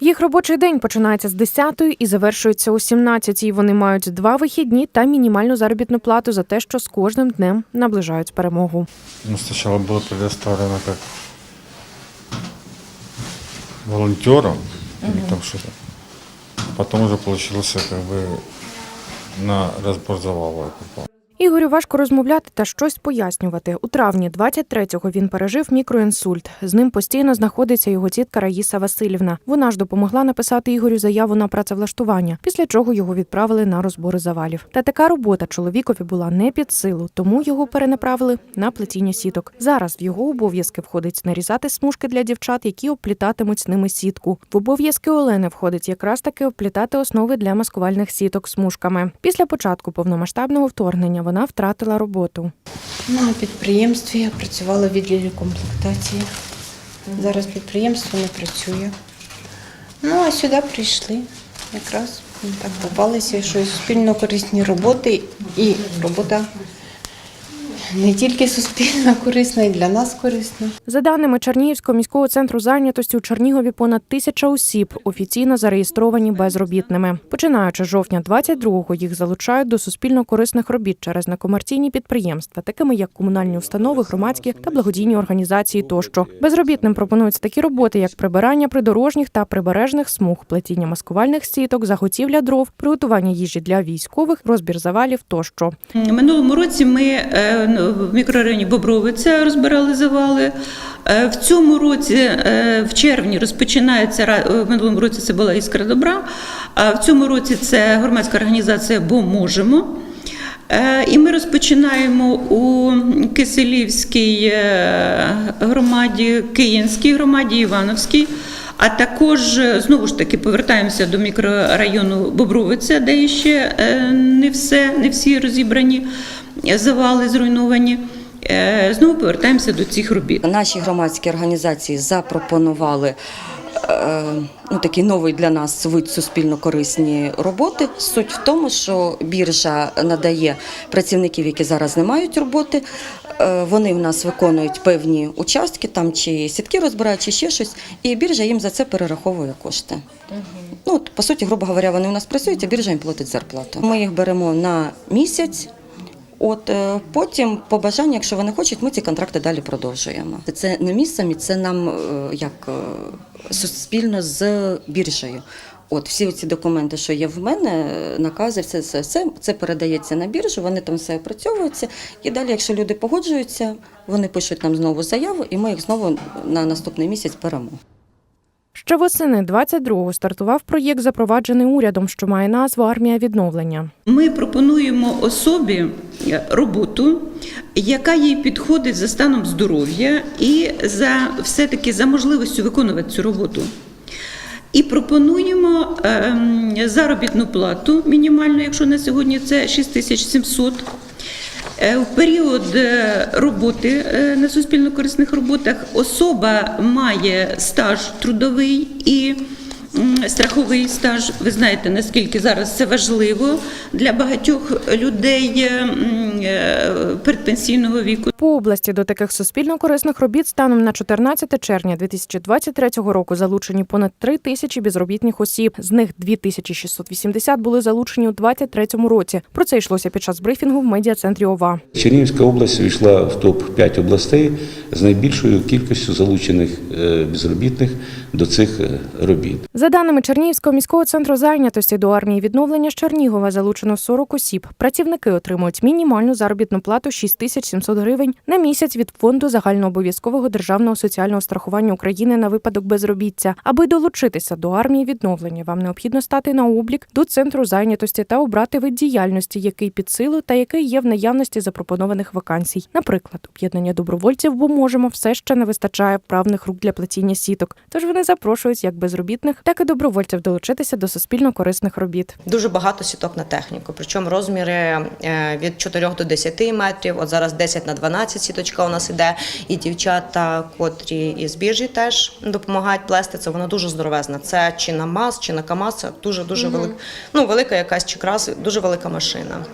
Їх робочий день починається з 10 і завершується о 17 Вони мають два вихідні та мінімальну заробітну плату за те, що з кожним днем наближають перемогу. Ну, сначала было предоставлено как волонтерам там что-то. Потом уже получился как на я попал. Ігорю важко розмовляти та щось пояснювати. У травні 23-го він пережив мікроінсульт. З ним постійно знаходиться його тітка Раїса Васильівна. Вона ж допомогла написати Ігорю заяву на працевлаштування, після чого його відправили на розбори завалів. Та така робота чоловікові була не під силу, тому його перенаправили на плетіння сіток. Зараз в його обов'язки входить нарізати смужки для дівчат, які обплітатимуть з ними сітку. В обов'язки Олени входить якраз таки обплітати основи для маскувальних сіток смужками. Після початку повномасштабного вторгнення вона втратила роботу. На підприємстві я працювала в відділі комплектації. Зараз підприємство не працює. Ну, а сюди прийшли. Якраз так попалися, що спільно корисні роботи і робота не тільки суспільно корисна, і для нас корисна. За даними Чернігівського міського центру зайнятості, у Чернігові понад тисяча осіб офіційно зареєстровані безробітними. Починаючи з жовтня 22-го їх залучають до суспільно корисних робіт через некомерційні підприємства, такими як комунальні установи, громадські та благодійні організації тощо. Безробітним пропонуються такі роботи, як прибирання придорожніх та прибережних смуг, плетіння маскувальних сіток, заготівля дров, приготування їжі для військових, розбір завалів тощо. Минулому році ми е, в мікрорайоні Бобровиця розбирали завали. Е, В цьому році, е, в червні, розпочинається е, в минулому році це була іскра добра. А в цьому році це громадська організація Бо можемо. І ми розпочинаємо у Киселівській громаді, Київській громаді, Івановській. А також знову ж таки повертаємося до мікрорайону Бобровиця, де ще не все, не всі розібрані завали зруйновані. Е, Знову повертаємося до цих робіт. Наші громадські організації запропонували е, ну, такий новий для нас вид суспільно-корисні роботи. Суть в тому, що біржа надає працівників, які зараз не мають роботи. е, Вони в нас виконують певні участки, там чи сітки розбирають, чи ще щось, і біржа їм за це перераховує кошти. Ну, от, по суті, грубо говоря, вони у нас працюють, а біржа їм платить зарплату. Ми їх беремо на місяць. От е, потім, по бажанню, якщо вони хочуть, ми ці контракти далі продовжуємо. Це не місцем, і це нам е, як е, суспільно з біржею. От всі ці документи, що є в мене, накази, все, все, все це передається на біржу, вони там все опрацьовуються. І далі, якщо люди погоджуються, вони пишуть нам знову заяву, і ми їх знову на наступний місяць беремо. Ще восени 22-го стартував проєкт, запроваджений урядом, що має назву Армія відновлення. Ми пропонуємо особі роботу, яка їй підходить за станом здоров'я і за все-таки за можливістю виконувати цю роботу. І пропонуємо ем, заробітну плату мінімальну, якщо на сьогодні це 6700. Е, В період е, роботи е, на суспільно-корисних роботах особа має стаж трудовий і страховий стаж. Ви знаєте, наскільки зараз це важливо для багатьох людей е, е, передпенсійного віку. По області до таких суспільно-корисних робіт станом на 14 червня 2023 року залучені понад 3 тисячі безробітних осіб. З них 2680 були залучені у 2023 році. Про це йшлося під час брифінгу в медіа-центрі ОВА. Чернігівська область увійшла в топ-5 областей з найбільшою кількістю залучених е, безробітних до цих робіт. За даними Чернігівського міського центру зайнятості до армії відновлення з Чернігова залучено 40 осіб. Працівники отримують мінімальну заробітну плату 6700 гривень на місяць від фонду загальнообов'язкового державного соціального страхування України на випадок безробіття. Аби долучитися до армії відновлення, вам необхідно стати на облік до центру зайнятості та обрати вид діяльності, який під силу та який є в наявності запропонованих вакансій. Наприклад, об'єднання добровольців, бо можемо все ще не вистачає вправних рук для плетіння сіток. Тож вони запрошують як безробітних, так і добровольців долучитися до суспільно корисних робіт. Дуже багато сіток на техніку, причому розміри е, від 4 до 10 метрів. От зараз 10 на 12 сіточка у нас іде. І дівчата, котрі із біржі теж допомагають плести. Це вона дуже здоровезна. Це чи на МАЗ, чи на КАМАЗ, це дуже дуже велика, ну велика якась чи крас, дуже велика машина.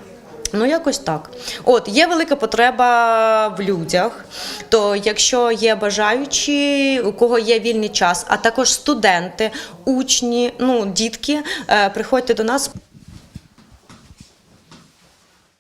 Ну, якось так. От є велика потреба в людях. То якщо є бажаючі, у кого є вільний час, а також студенти, учні, ну дітки, е, приходьте до нас.